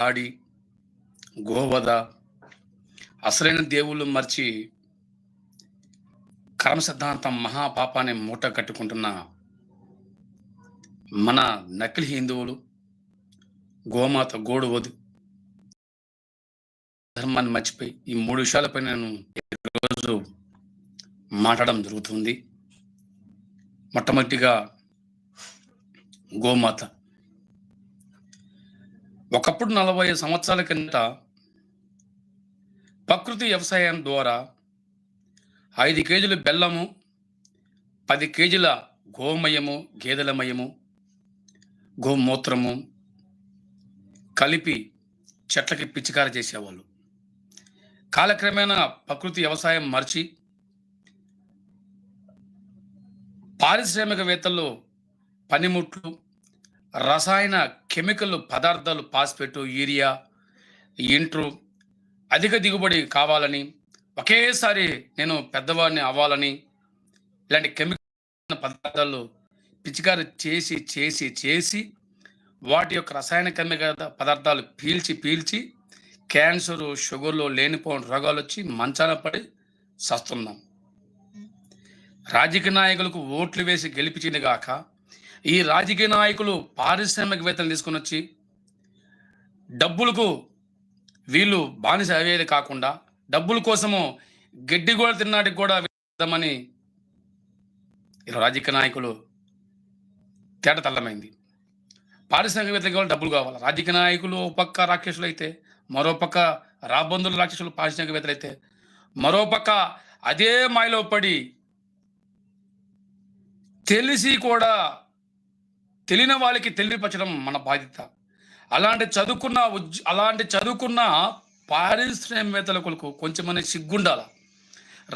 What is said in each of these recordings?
దాడి గోవధ అసలైన దేవుళ్ళు మర్చి కర్మ సిద్ధాంతం మహాపాపాన్ని మూట కట్టుకుంటున్న మన నకిలీ హిందువులు గోమాత గోడు వదు ధర్మాన్ని మర్చిపోయి ఈ మూడు విషయాలపై నేను ఈరోజు మాట్లాడడం జరుగుతుంది. మొట్టమొదటిగా గోమాత. ఒకప్పుడు నలభై సంవత్సరాల కిందట ప్రకృతి వ్యవసాయం ద్వారా ఐదు కేజీల బెల్లము పది కేజీల గోమయము గేదెలమయము గోమూత్రము కలిపి చెట్లకి పిచికారి చేసేవాళ్ళు. కాలక్రమేణా ప్రకృతి వ్యవసాయం మర్చి పారిశ్రామికవేత్తలు పనిముట్లు రసాయన కెమికల్ పదార్థాలు పాస్పెట్టు యూరియా ఇంట్రు అధిక దిగుబడి కావాలని ఒకేసారి నేను పెద్దవాడిని అవ్వాలని ఇలాంటి కెమికల్ పదార్థాలు పిచికారి చేసి చేసి చేసి వాటి యొక్క రసాయన కెమికల్ పదార్థాలు పీల్చి పీల్చి క్యాన్సరు షుగర్లు లేనిపోని రోగాలు వచ్చి మంచాన పడి సస్తున్నాం. రాజకీయ నాయకులకు ఓట్లు వేసి గెలిపించింది గాక ఈ రాజకీయ నాయకులు పారిశ్రామికవేత్తలు తీసుకుని వచ్చి డబ్బులకు వీళ్ళు బానిస అయ్యేది కాకుండా డబ్బుల కోసము గడ్డి కూడా తిన్నాటికి కూడా వేద్దామని రాజకీయ నాయకులు తేట తల్లమైంది. పారిశ్రామికవేత్తలకు డబ్బులు కావాలి. రాజకీయ నాయకులు ఒక పక్క రాక్షసులు అయితే మరో పక్క రాబందులు రాక్షసులు పారిశ్రామికవేత్తలు అయితే మరో పక్క అదే మాయలో పడి తెలిసి కూడా తెలియని వాళ్ళకి తెలియపరచడం మన బాధ్యత. అలాంటి చదువుకున్న అలాంటి చదువుకున్న పారిశ్రామికవేత్తలకు కొంచెమనే సిగ్గుండాల?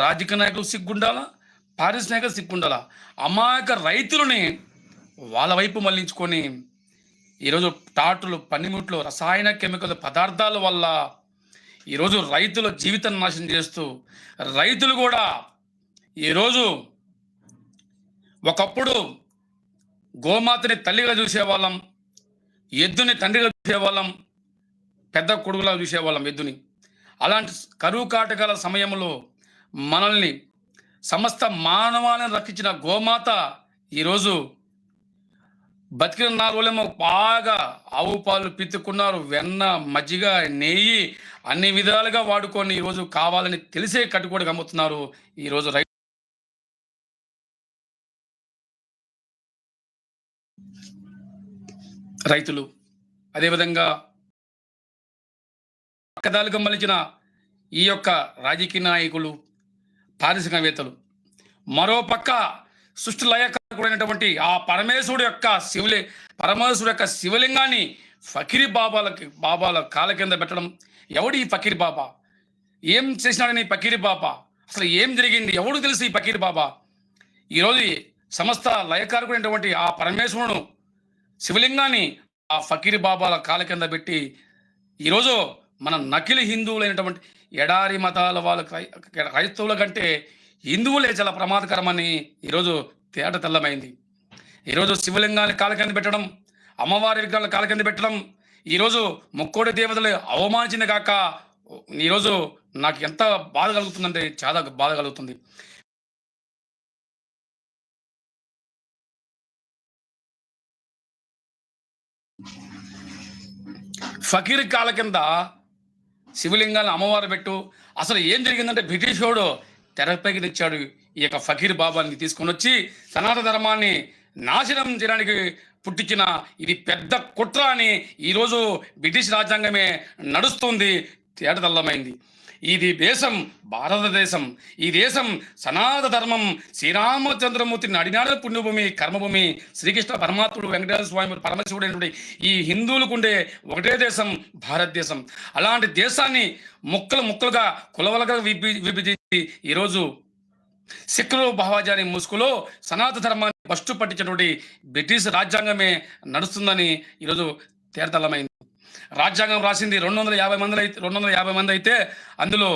రాజకీయ నాయకులు సిగ్గుండాల? పారిశ్రామిక సిగ్గుండాల? అమాయక రైతులని వాళ్ళ వైపు మళ్ళించుకొని ఈరోజు టాటులు పనిముట్లు రసాయన కెమికల్ పదార్థాల వల్ల ఈరోజు రైతుల జీవితం నాశనం చేస్తూ రైతులు కూడా ఈరోజు ఒకప్పుడు గోమాతని తల్లిగా చూసేవాళ్ళం ఎద్దుని తండ్రిగా చూసేవాళ్ళం పెద్ద కొడుకులా చూసేవాళ్ళం ఎద్దుని. అలాంటి కరువు కాటకాల సమయంలో మనల్ని సమస్త మానవాన్ని రక్షించిన గోమాత ఈరోజు బతికిన నాలుగు రోజులేమో బాగా ఆవు పాలు పిత్తుకున్నారు వెన్న మజ్జిగ నెయ్యి అన్ని విధాలుగా వాడుకొని ఈరోజు కావాలని తెలిసే కట్టుకోడికి అమ్ముతున్నారు ఈరోజు రైతు రైతులు అదేవిధంగా పక్కదాలుగా మలిచిన ఈ యొక్క రాజకీయ నాయకులు పారిశ్రామికవేత్తలు. మరో పక్క సృష్టి లయకారకుడైనటువంటి ఆ పరమేశ్వరుడు యొక్క శివలి పరమేశ్వరుడు యొక్క శివలింగాన్ని ఫకీరి బాబాలకి బాబాల కాళ్ళ కింద పెట్టడం. ఎవడు ఈ ఫకీర్ బాబా? ఏం చేసినాడని ఈ ఫకీరి బాబా? అసలు ఏం జరిగింది? ఎవడు తెలుసు ఈ ఫకీర్ బాబా? ఈరోజు సమస్త లయకారకుడైనటువంటి ఆ పరమేశ్వరుడు శివలింగాన్ని ఆ ఫకీర్ బాబాల కాల కింద పెట్టి ఈరోజు మన నకిలీ హిందువులైనటువంటి ఎడారి మతాల వాళ్ళ క్రైస్తవుల కంటే హిందువులే చాలా ప్రమాదకరమని ఈరోజు తేట తెల్లమైంది. ఈరోజు శివలింగాన్ని కాల కింద పెట్టడం అమ్మవారి విగ్రహాల కాల కింద పెట్టడం ఈరోజు ముక్కోడి దేవతలు అవమానించిన కాక ఈరోజు నాకు ఎంత బాధ కలుగుతుందంటే చాలా బాధ కలుగుతుంది. ఫకీర్ కాల కింద శివలింగాన్ని అమ్మవారు పెట్టు. అసలు ఏం జరిగిందంటే బ్రిటిష్ వాడు తెరపైకి తెచ్చాడు ఈ యొక్క ఫకీర్ బాబాని తీసుకొని వచ్చి సనాతన ధర్మాన్ని నాశనం చేయడానికి పుట్టించిన ఇది పెద్ద కుట్ర అని ఈరోజు బ్రిటిష్ రాజ్యాంగమే నడుస్తుంది. తేటతల్లమైంది ఇది దేశం భారతదేశం. ఈ దేశం సనాత ధర్మం. శ్రీరామచంద్రమూర్తి నడినాడ పుణ్యభూమి కర్మభూమి. శ్రీకృష్ణ పరమాత్ముడు వెంకటేశ్వర స్వామి పరమశివుడు అయినటువంటి ఈ హిందువులకు ఉండే ఒకటే దేశం భారతదేశం. అలాంటి దేశాన్ని ముక్కలు ముక్కలుగా కులవలగా విభి విభజించి ఈరోజు సిక్కులు భావాజాని ముసుగులో సనాతన ధర్మాన్ని ఫస్ట్ పట్టించినటువంటి బ్రిటిష్ రాజ్యాంగమే నడుస్తుందని ఈరోజు తీర్థలమైంది రాజ్యాంగం రాసింది రెండు వందల యాభై మంది అయితే రెండు వందల యాభై మంది అయితే అందులో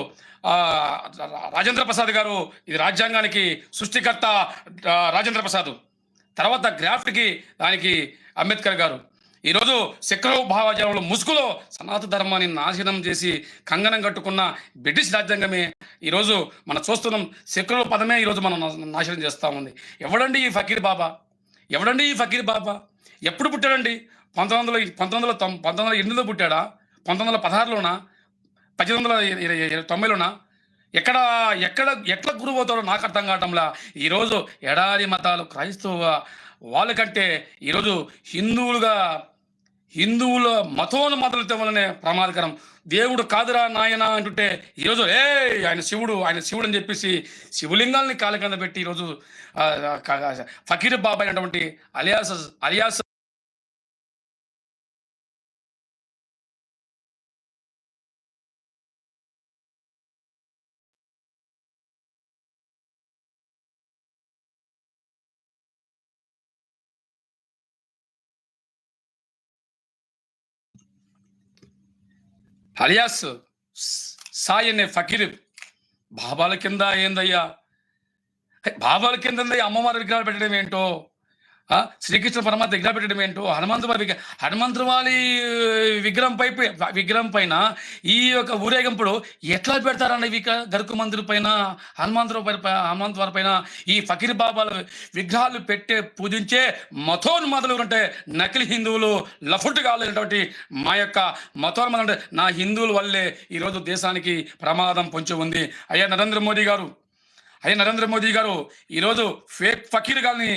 రాజేంద్ర ప్రసాద్ గారు ఇది రాజ్యాంగానికి సృష్టికర్త రాజేంద్ర ప్రసాద్. తర్వాత గ్రాఫ్ట్కి దానికి అంబేద్కర్ గారు. ఈరోజు శక్రవ భావజాలంలో ముసుగులో సనాతన ధర్మాన్ని నాశనం చేసి కంగనం కట్టుకున్న బ్రిటిష్ రాజ్యాంగమే ఈరోజు మనం చూస్తున్నాం. శక్రవ పదమే ఈరోజు మనం నాశనం చేస్తూ ఉంది. ఎవడండి ఈ ఫకీర్ బాబా? ఎవడండి ఈ ఫకీర్ బాబా? ఎప్పుడు పుట్టాడండి? పంతొమ్మిది వందల పంతొమ్మిది వందల తొం పంతొమ్మిది వందల ఎనిమిదిలో పుట్టాడా? పంతొమ్మిది వందల పదహారులోనా? పద్దెనిమిది వందల ఇరవై తొంభైలోనా? ఎక్కడ ఎక్కడ ఎట్లా గురువు నాకు అర్థం కావటంలా. ఈరోజు ఎడారి మతాలు క్రైస్తవ వాళ్ళకంటే ఈరోజు హిందువులుగా హిందువుల మతోన్మతలతో వలనే ప్రమాదకరం. దేవుడు కాదురా నాయన అంటుంటే ఈరోజు ఏ ఆయన శివుడు ఆయన శివుడు అని చెప్పేసి శివలింగాల్ని కాళ్ళ కింద పెట్టి ఈరోజు ఫకీర్ బాబాయ్ అయినటువంటి అలియాస్ అలియాస్ అలియాస్ సాయి అనే ఫకీర్ బాబాల కింద ఏందయ్యా? బాబాల కింద అమ్మవారి విగ్రహాలు పెట్టడం ఏంటో? శ్రీకృష్ణ పరమాత్మ విగ్రహం పెట్టడం ఏంటో? హనుమంతు విగ్రహం హనుమంతు విగ్రహం పై విగ్రహం పైన ఈ యొక్క ఊరేగింపుడు ఎట్లా పెడతారండి విక గరుకు మందిరు పైన హనుమంతు పైన హనుమంతు వారి పైన ఈ ఫకీర్ బాబాల విగ్రహాలు పెట్టే పూజించే మతోన్మాదులు అంటే నకిలీ హిందువులు లఫుట్ కాలేటువంటి మా యొక్క మతోన్మాదులు అంటే నా హిందువుల వల్లే ఈరోజు దేశానికి ప్రమాదం పొంచి ఉంది. అయ్యా నరేంద్ర మోదీ గారు అయ్యా నరేంద్ర మోదీ గారు ఈరోజు ఫేక్ ఫకీర్ గారిని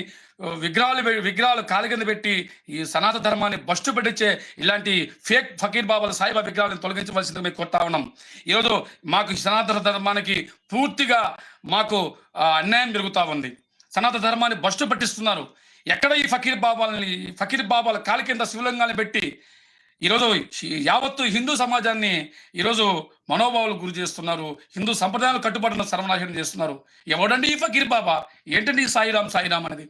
విగ్రహాలు విగ్రహాలు కాలి కింద పెట్టి ఈ సనాతన ధర్మాన్ని బస్టు పెట్టించే ఇలాంటి ఫేక్ ఫకీర్ బాబాల సాయిబాబా విగ్రహాలను తొలగించవలసింది మేము కొత్త ఉన్నాం. ఈరోజు మాకు సనాతన ధర్మానికి పూర్తిగా మాకు అన్యాయం జరుగుతూ ఉంది. సనాతన ధర్మాన్ని బస్టు పట్టిస్తున్నారు. ఎక్కడ ఈ ఫకీర్ బాబాలని ఫకీర్ బాబాల కాలి కింద శివలింగాన్ని పెట్టి ఈరోజు యావత్తు హిందూ సమాజాన్ని ఈరోజు మనోభావాలు గురి చేస్తున్నారు. హిందూ సంప్రదాయాలు కట్టుబడిన సర్వనాశనం చేస్తున్నారు. ఎవడండి ఈ ఫకీర్ బాబా? ఏంటండి సాయిరాం సాయిరాం అనేది?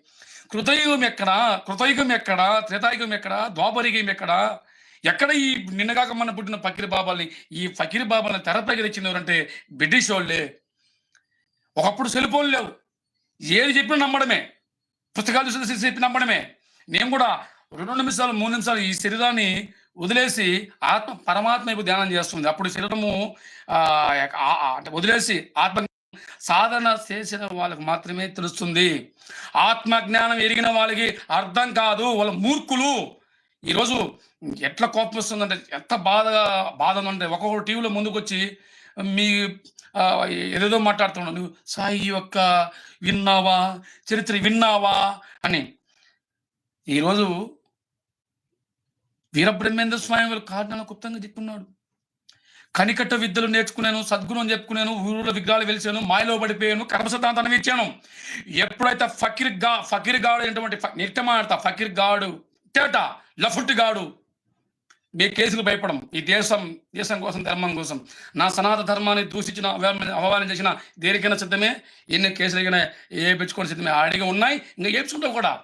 కృతయుగం ఎక్కడా? కృతయుగం ఎక్కడా? త్రేతాయుగం ఎక్కడా? ద్వాపరయుగం ఎక్కడా? ఎక్కడ ఈ నిన్నగాక మన పుట్టిన ఫకీర్ బాబాల్ని ఈ ఫకీర్ బాబాల్ని తెరపైకి తెచ్చింది ఎవరంటే బ్రిటిష్ వాళ్ళే. ఒకప్పుడు సెల్ లేవు. ఏది చెప్పినా నమ్మడమే. పుస్తకాలు చూసి చెప్పి నమ్మడమే. నేను కూడా రెండు నిమిషాలు మూడు నిమిషాలు ఈ శరీరాన్ని వదిలేసి ఆత్మ పరమాత్మ వైపు ధ్యానం చేస్తుంది. అప్పుడు శరీరము వదిలేసి ఆత్మ సాధన చేసిన వాళ్ళకి మాత్రమే తెలుస్తుంది. ఆత్మ జ్ఞానం ఎరిగిన వాళ్ళకి అర్థం కాదు. వాళ్ళ మూర్ఖులు. ఈరోజు ఎట్లా కోపం వస్తుందంటే ఎంత బాధ బాధ ఉందంటే ఒక్కొక్కరు టీవీలో ముందుకు వచ్చి మీ ఏదేదో మాట్లాడుతున్నావు నువ్వు సాయి యొక్క విన్నావా? చరిత్ర విన్నావా? అని. ఈరోజు వీరబ్రహ్మేంద్ర స్వామి వాళ్ళు కారణాలు గుప్తంగా చెప్పున్నాడు. కనికట్ట విద్యలు నేర్చుకున్నాను సద్గుణం చెప్పుకున్నాను ఊరుల విగ్రహాలు వెలిచాను మాయలో పడిపోయాను కర్మ సిద్ధాంతాన్ని ఇచ్చాను ఎప్పుడైతే ఫకీర్గా ఫకీర్ గాడు అయినటువంటి నిత్య మాడతా ఫకీర్ గాడు తేట లఫుట్ గాడు మీ కేసులు భయపడం ఈ దేశం దేశం కోసం ధర్మం కోసం. నా సనాతన ధర్మాన్ని దూషించిన అవమానం చేసిన దేనికైనా సిద్ధమే? ఎన్ని కేసులు అయినా ఏ సిద్ధమే? ఆడిగా ఉన్నాయి ఇంకా ఏడ్చుకుంటాం కూడా.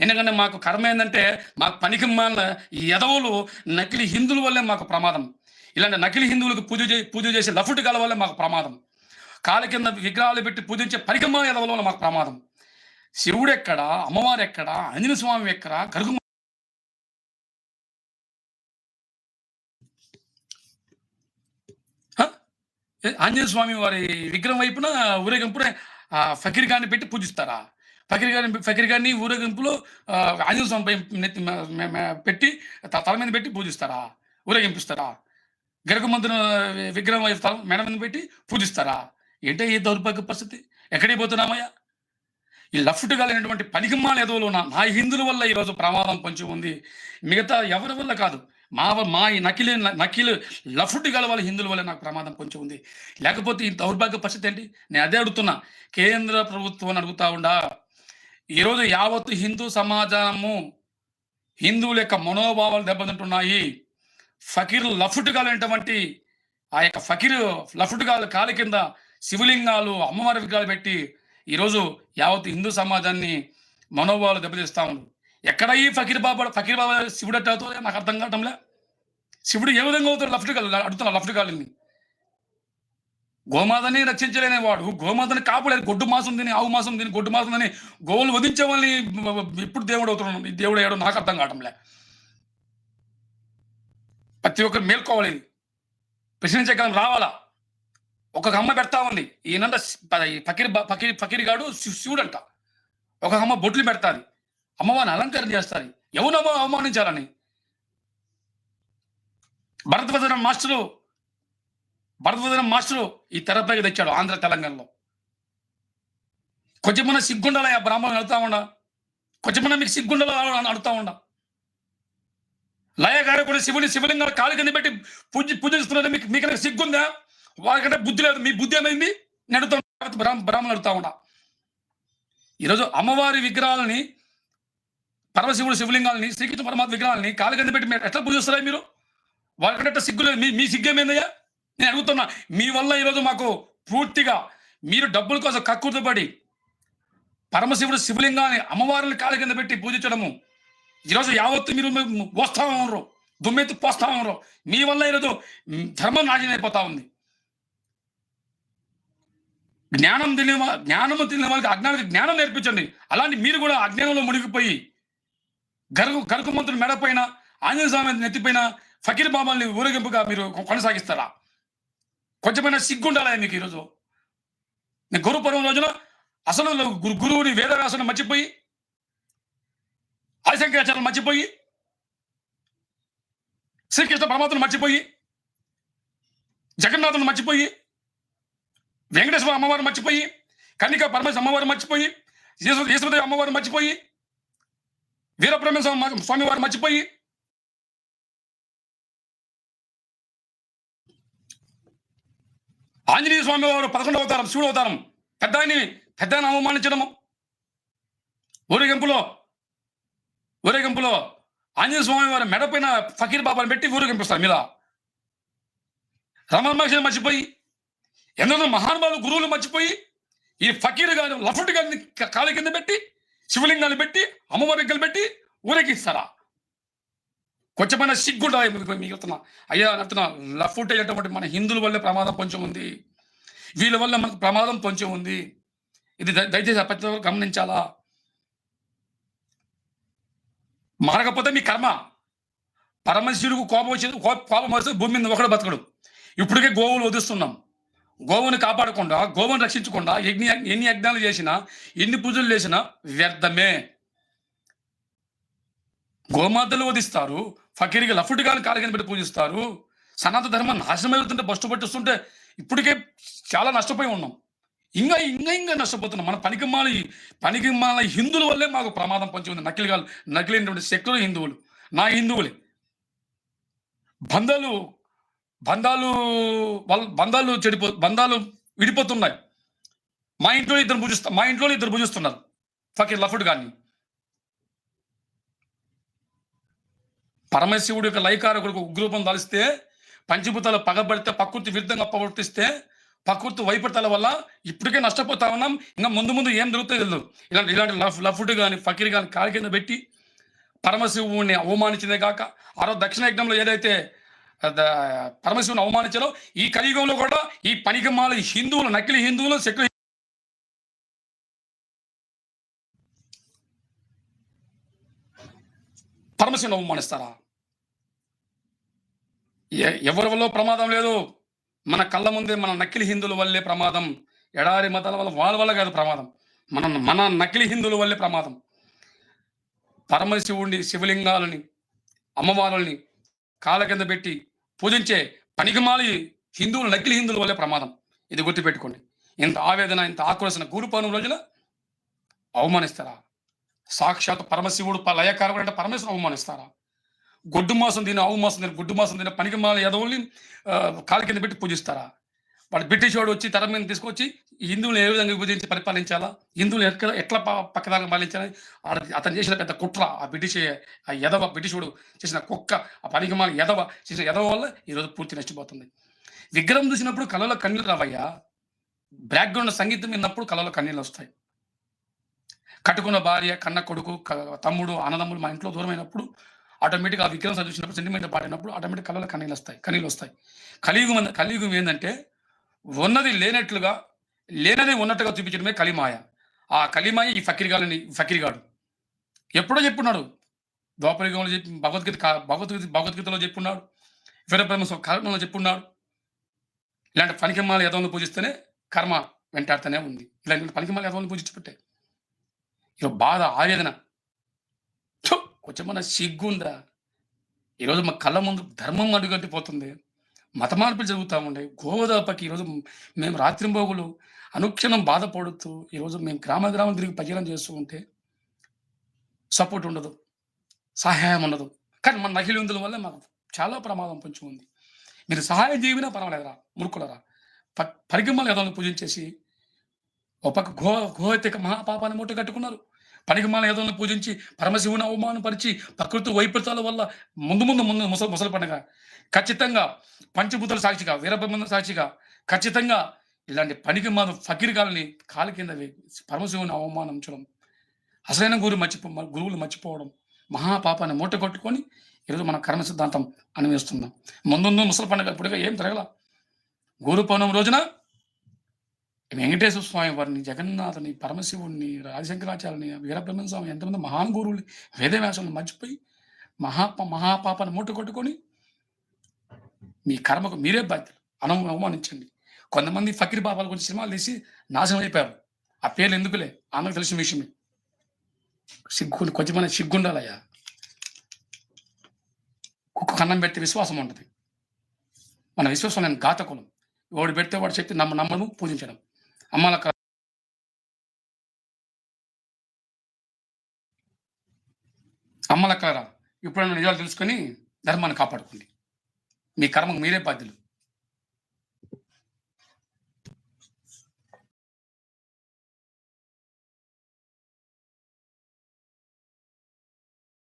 ఎందుకంటే మాకు కర్మ ఏంటంటే మాకు పనికి మాలిన ఈ ఎదవులు నకిలీ హిందువుల వల్లే మాకు ప్రమాదం. ఇలాంటి నకిలీ హిందువులకు పూజ పూజ చేసే లఫుట్ గల మాకు ప్రమాదం. కాళ్ళ కింద విగ్రహాలు పెట్టి పూజించే పరికమ్మ ఎదవల వల్ల మాకు ప్రమాదం. శివుడు ఎక్కడ అమ్మవారు ఎక్కడ? అంజన స్వామి ఎక్కడ గరుగు ఆంజనేయ స్వామి వారి విగ్రహం వైపున ఊరేగింపున ఆ, ఫకీర్ గారిని పెట్టి పూజిస్తారా? ఫకీర్ గారిని ఫకీర్ గారిని ఊరేగింపులో ఆంజనేయ స్వామి పెట్టి త- తల మీద పెట్టి పూజిస్తారా? ఊరేగింపిస్తారా? గరగమంతున విగ్రహం వైపు తల మెడ మీద పెట్టి పూజిస్తారా? ఏంటో ఈ దౌర్భాగ్య పరిస్థితి? ఎక్కడికి పోతున్నామయ్యా? ఈ లఫ్ట్ కలిగినటువంటి పనికిమాల ఎదవలు నా నా హిందుల వల్ల ఈరోజు ప్రమాదం పొంచి ఉంది. మిగతా ఎవరి వల్ల కాదు. మా మా ఈ నకిలీ నకిలు లఫ్ట్ గల వాళ్ళ హిందువుల వల్ల నాకు ప్రమాదం పొంచి ఉంది. లేకపోతే ఈ దౌర్భాగ్య పరిస్థితి ఏంటి? నేను అదే అడుగుతున్నా. కేంద్ర ప్రభుత్వం అడుగుతా ఉండా. ఈరోజు యావత్తు హిందూ సమాజము హిందువుల యొక్క మనోభావాలు దెబ్బతింటున్నాయి. ఫకీర్ లఫుట్ అనేటువంటి ఆ యొక్క ఫకీర్ లఫుట్ కాలి కింద శివలింగాలు అమ్మవారి విగ్రహాలు పెట్టి ఈరోజు యావత్ హిందూ సమాజాన్ని మనోభావాలు దెబ్బతీస్తా ఉంది. ఎక్కడ ఈ ఫకీర్ బాబా ఫకీర్ బాబా శివుడు అట్ట అవుతుందో నాకు అర్థం కావటంలే. శివుడు ఏ విధంగా అవుతాడు లఫ్ట్ గాలి అడుగుతున్నా లఫ్ట్ గాలిని గోమాతని రక్షించలేని వాడు గోమాతని కాపలేదు గొడ్డు మాసం తిని ఆవు మాసం తిని గొడ్డు మాసం తిని గోవులు వధించే వాళ్ళని ఇప్పుడు దేవుడు అవుతున్నాడు. దేవుడు ఏడో నాకు అర్థం కావటంలే. ప్రతి ఒక్కరు మేల్కోవాలి. ఇది. ప్రశ్నించే రావాలా? ఒక అమ్మ పెడతా ఉంది. ఈయనంట ఫకీర్ బా- ఫకీర్ ఫకీర్ గాడు శివుడంట. ఒక అమ్మ బొట్లు పెడతాది. అమ్మవారిని అలంకరణ చేస్తారు ఎవరు అవమానించాలని? భరతవదనం మాస్టరు భరతవదనం మాస్టరు ఈ తెరపైకి తెచ్చాడు ఆంధ్ర తెలంగాణలో. కొంచెమన్నా సిగ్గుండాలా ఆ బ్రాహ్మణులు అడుగుతా ఉండా? కొంచెమన్నా మీకు సిగ్గుండాలా అడుగుతా ఉండా? లయగారు కూడా శివుని శివలింగాలు కాలు కింద పెట్టి పూజ పూజిస్తున్నారు మీకు మీకు సిగ్గుందా? వాళ్ళకంటే బుద్ధి లేదు. మీ బుద్ధి ఏమైంది? నేను అడుగుతా బ్రాహ్మ బ్రాహ్మణులు అడుగుతా ఉన్నా. ఈరోజు అమ్మవారి విగ్రహాలని పరమశివుడు శివలింగాలని శ్రీకృష్ణ పరమాత్మ విగ్రహాలని కాలు కింద పెట్టి మీరు ఎట్లా పూజిస్తారా మీరు? వాళ్ళకంటే సిగ్గు లేదు? మీ మీ సిగ్గేమైందయ్యా నేను అడుగుతున్నా. మీ వల్ల ఈరోజు మాకు పూర్తిగా మీరు డబ్బుల కోసం కక్కుర్తపడి పరమశివుడు శివలింగాన్ని అమ్మవారిని కాలు కింద పెట్టి పూజించడము ఈరోజు యావత్తు మీరు వస్తా ఉన్నారు. దుమ్మెత్తి పోస్తా ఉన్నారు. మీ వల్ల ఈరోజు ధర్మం నాశనం అయిపోతా ఉంది. జ్ఞానం తెలియని జ్ఞానము తెలియని వాళ్ళకి అజ్ఞానికి జ్ఞానం నేర్పించండి. అలాంటి మీరు కూడా అజ్ఞానంలో మునిగిపోయి గరుకు గరుకు మంత్రులు మెడపైన ఆంజనేయ స్వామి నెత్తిపైన ఫకీర్ బాబాల్ని ఊరేగింపుగా మీరు కొనసాగిస్తారా? కొంచెమైనా సిగ్గుండాలా మీకు ఈరోజు? నేను గురు పర్వం రోజున అసలు గురు గురువుని వేదవ్యాసుని మర్చిపోయి ఆదిశంకరాచార్యులు మర్చిపోయి శ్రీకృష్ణ పరమాత్మను మర్చిపోయి జగన్నాథుని మర్చిపోయి వెంకటేశ్వర అమ్మవారు మర్చిపోయి కన్నిక పరమేశ్వర అమ్మవారు మర్చిపోయి ఈశ్వరదేవి అమ్మవారు మర్చిపోయి వీరబ్రహ్మ స్వామివారు మర్చిపోయి ఆంజనేయ స్వామి వారు పదకొండవ అవతారం శివుడు అవతారం పెద్ద ఆయన్ని అవమానించడము. ఊరేగింపులో ఊరేగింపులో ఆంజనేయ స్వామి వారి మెడపైన ఫకీర్ బాబాని పెట్టి ఊరేగింపిస్తారు మీద రమణ మహర్షిని మర్చిపోయి ఎందరో మహానుభావులు గురువులు మర్చిపోయి ఈ ఫకీర్ గారు లఫట్ గారిని కాళ్ళ కింద పెట్టి శివలింగాన్ని పెట్టి అమ్మవారి విగ్రహాలు పెట్టి ఊరేగిస్తారా? కొంచెమైన సిగ్గుంటా మిగులుతున్నా అయ్యా అంటున్నా లఫుట్ అయ్యేటువంటి మన హిందువుల వల్లే ప్రమాదం కొంచెం ఉంది. వీళ్ళ వల్ల మనకు ప్రమాదం కొంచెం ఉంది. ఇది దయచేసి ప్రతి ఒక్కరు గమనించాలా? మారకపోతే మీ కర్మ. పరమశివుడికి కోపం వచ్చేది కో- కోపం వస్తే భూమి మీద ఒకడు బతకడు. ఇప్పటికే గోవులు వదిస్తున్నాం గోవుని కాపాడకుండా గోవుని రక్షించకుండా ఎన్ని ఎన్ని యజ్ఞాలు చేసినా ఎన్ని పూజలు చేసినా వ్యర్థమే. గోమాతలు వధిస్తారు ఫకీర్గా లఫుట్గా కాలుగని పెట్టి పూజిస్తారు. సనాతన ధర్మం నాశనం అవుతుంటే బస్టు పట్టిస్తుంటే ఇప్పటికే చాలా నష్టపోయి ఉన్నాం. ఇంకా ఇంకా ఇంకా నష్టపోతున్నాం. మన పనికిమాల పనికిమాల హిందువుల వల్లే మాకు ప్రమాదం పంచి ఉంది. నకిలీ కాదు సెక్యులర్ హిందువులు. నా హిందువులే. బంధాలు బంధాలు వాళ్ళ బంధాలు చెడిపో బంధాలు విడిపోతున్నాయి. మా ఇంట్లో ఇద్దరు పూజిస్తా మా ఇంట్లో ఇద్దరు పూజిస్తున్నారు. ఫకీర్ లఫుడ్ గారిని పరమశివుడు యొక్క లైకారకులకు ఉగ్రూపం దాలిస్తే పంచభూతాలు పగబడితే ప్రకృతి విరుద్ధంగా ప్రవర్తిస్తే ప్రకృతి వైపరీతాల వల్ల ఇప్పటికే నష్టపోతా ఉన్నాం. ఇంకా ముందు ముందు ఏం జరుగుతుందో తెలియదు ఇలాంటి ఇలాంటి లఫ్ లఫుడ్ కానీ ఫకీర్ కానీ కాలి కింద పెట్టి పరమశివుని అవమానించిందే కాక ఆ రోజు దక్షిణ యజ్ఞంలో ఏదైతే పరమశివుని అవమానించారో ఈ కలియుగంలో కూడా ఈ పనికిమాల హిందువులు నకిలీ హిందువులు సెక్యులర్ పరమశివుని అవమానిస్తారా? ఎ- ఎవరి వల్ల ప్రమాదం లేదు. మన కళ్ళ ముందే మన నకిలీ హిందువుల వల్లే ప్రమాదం. ఎడారి మతాల వల్ల వాళ్ళ వల్ల కాదు ప్రమాదం. మన మన నకిలీ హిందువుల వల్లే ప్రమాదం. పరమశివుడిని శివలింగాలని అమ్మవారుల్ని కాళ్ళ కింద పెట్టి పూజించే పనికిమాలి హిందువులు నకిలీ హిందువుల వల్లే ప్రమాదం. ఇది గుర్తుపెట్టుకోండి. ఇంత ఆవేదన ఇంత ఆక్రోశన గురుపౌర్ణమి రోజున అవమానిస్తారా? సాక్షాత్ పరమశివుడు ప- లయకారకుడు అంటే పరమేశ్వరం అవమానిస్తారా? గొడ్డు మాసం తిని ఆవు మాసం తిని గుడ్డు మాసం తిని పనికి మాల యదవుల్ని కాలు కింద పెట్టి పూజిస్తారా? వాడు బ్రిటిష్ వాడు వచ్చి తరం మీద తీసుకొచ్చి హిందువులు ఏ విధంగా విభజించి పరిపాలించాలా? హిందువులు ఎట్లా ఎట్లా ప- పక్కదాకా పాలించాలి? అతను చేసిన పెద్ద కుట్ర ఆ బ్రిటిష్ ఆ యదవ బ్రిటిషుడు చేసిన కుక్క ఆ పనికి మాల యదవ చేసిన యదవ వల్ల ఈరోజు పూర్తి నష్టపోతుంది. విగ్రహం చూసినప్పుడు కళలో కన్నీళ్ళు రావయ్యా. బ్యాక్గ్రౌండ్ సంగీతం విన్నప్పుడు కళలో కన్నీళ్ళు వస్తాయి. కట్టుకున్న భార్య కన్న కొడుకు తమ్ముడు అన్నదమ్ములు మా ఇంట్లో దూరమైనప్పుడు ఆటోమేటిక్గా ఆ విగ్రహం చదివినప్పుడు సెంటిమెంట్ పాడినప్పుడు ఆటోమేటిక్ కళ్ళలో కనీలు వస్తాయి కన్నీళ్ళు వస్తాయి. కలియుగం కలియుగం ఏంటంటే ఉన్నది లేనట్లుగా లేనది ఉన్నట్టుగా చూపించడమే కలిమాయ. ఆ కలిమాయ ఈ ఫకీర్గాలని ఫకీర్గాడు ఎప్పుడో చెప్పున్నాడు. ద్వాపరయుగంలో చెప్పి భగవద్గీత భగవద్గీత భగవద్గీతలో చెప్పున్నాడు. వీరబ్రహ్మ కర్మలో చెప్పున్నాడు. ఇలాంటి పనికిమాల యదవులను పూజిస్తేనే కర్మ వెంటాడుతూనే ఉంది. ఇలాంటి పనికిమాల యదవులను పూజించబట్టే ఈరోజు బాధ ఆవేదన ఛు! సిగ్గుందా ఈరోజు మా కళ్ళ ముందు ధర్మం అడుగంటిపోతుంది. మత మార్పులు జరుగుతూ ఉండే గోదాపకి ఈరోజు మేము రాత్రింబోగులు అనుక్షణం బాధపడుతూ ఈరోజు మేము గ్రామ గ్రామం తిరిగి ప్రచారం చేస్తూ ఉంటే సపోర్ట్ ఉండదు. సహాయం ఉండదు. కానీ మన నకిలీందుల వల్ల మాకు చాలా ప్రమాదం పొంచి ఉంది. మీరు సహాయం చేయవినా పర్వాలేదురా మురుకులరా ప పరిగమ్మలు ఏదో పూజించేసి ఒక పక్క గో గోహత్యక మహాపాపాన్ని మూట కట్టుకున్నారు పనికిమాల ఏదోని పూజించి పరమశివుని అవమానపరిచి ప్రకృతి వైపరీతాల వల్ల ముందు ముందు ముందు ముసలి ముసలి పండుగ. ఖచ్చితంగా పంచభూతుల సాక్షిగా వీరబ్రహ్మ సాక్షిగా ఖచ్చితంగా ఇలాంటి పనికి మాను ఫకీర్ గాలని కాలు కింద పరమశివుని అవమానించడం అసలైన గురు మర్చిపో గురువులు మర్చిపోవడం. మహాపాపాన్ని మూట కొట్టుకొని ఈరోజు మన కర్మ సిద్ధాంతం అన్వేస్తున్నాం ముందుందు ముసలి పండుగ ఇప్పుడుగా ఏం తిరగల గురు పౌర్ణమి రోజున వెంకటేశ్వర స్వామి వారిని జగన్నాథుని పరమశివుణ్ణి రాజశంకరాచార్యుని వీరబ్రహ్మణ స్వామి ఎంతమంది మహాన్ గురువులు వేదవ్యాసాలను మర్చిపోయి మహా మహాపాపను మూట కొట్టుకొని మీ కర్మకు మీరే బాధ్యులు. అను అవమానించండి. కొంతమంది ఫకీర్ బాబాల గురించి సినిమాలు తీసి నాశనం అయిపోయారు. ఆ పేర్లు ఎందుకులే? ఆమెకు తెలిసిన విషయమే. సిగ్గు కొంచెం సిగ్గుండాలయ్యా. కుక్క కన్నం పెడితే విశ్వాసం ఉంటుంది. మన విశ్వాసం నేను ఘాతకులం. వాడు పెడితే వాడు శక్తి నమ్మ నమ్మను పూజించడం. అమ్మలక్క అమ్మలక్కరా ఇప్పుడైనా నిజాలు తెలుసుకొని ధర్మాన్ని కాపాడుకోండి. మీ కర్మకు మీరే బాధ్యులు.